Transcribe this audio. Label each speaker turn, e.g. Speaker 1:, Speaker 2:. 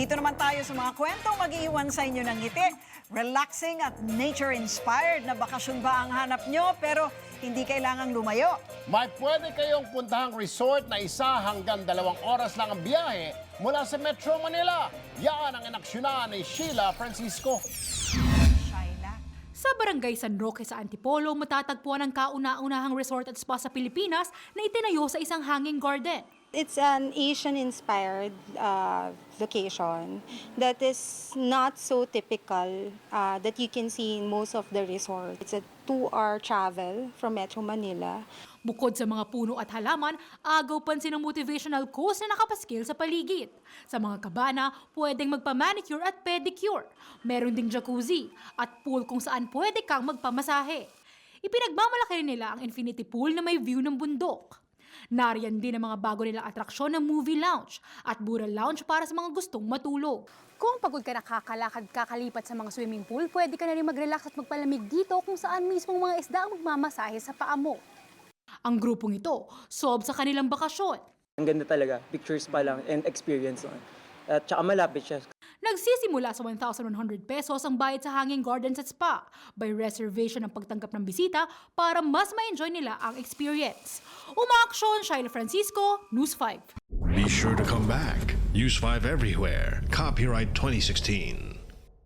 Speaker 1: Dito naman tayo sa mga kwentong mag-iiwan sa inyo ng ngiti. Relaxing at nature-inspired na bakasyon ba ang hanap nyo pero hindi kailangang lumayo.
Speaker 2: May pwede kayong puntahang resort na isa hanggang dalawang oras lang ang biyahe mula sa Metro Manila. Yan ang inaksyonan ni Sheila Francisco.
Speaker 1: Shaila.
Speaker 3: Sa Barangay San Roque sa Antipolo, matatagpuan ang kauna-unahang resort at spa sa Pilipinas na itinayo sa isang hanging garden.
Speaker 4: It's an Asian-inspired uh, location that is not so typical uh, that you can see in most of the resorts. It's a two-hour travel from Metro Manila.
Speaker 3: Bukod sa mga puno at halaman, agaw pansin ang motivational course na nakapaskil sa paligid. Sa mga kabana, pwedeng magpa-manicure at pedicure. Meron ding jacuzzi at pool kung saan pwede kang magpamasahe. Ipinagmamalaki nila ang infinity pool na may view ng bundok. Nariyan din ang mga bago nilang atraksyon na movie lounge at Bura Lounge para sa mga gustong matulog.
Speaker 5: Kung pagod ka nakakalakad kakalipat sa mga swimming pool, pwede ka na rin mag-relax at magpalamig dito kung saan mismo mga isda ang magmamasahe sa paa mo.
Speaker 3: Ang grupong ito, sob sa kanilang bakasyon.
Speaker 6: Ang ganda talaga, pictures pa lang and experience. At saka malapit siya.
Speaker 3: Nagsisimula sa 1,100 pesos ang bayad sa Hanging Gardens at Spa by reservation ang pagtanggap ng bisita para mas ma-enjoy nila ang experience. Umaaksyon, Shaila Francisco, News 5.
Speaker 7: Be sure to come back. Use 5 everywhere. Copyright 2016.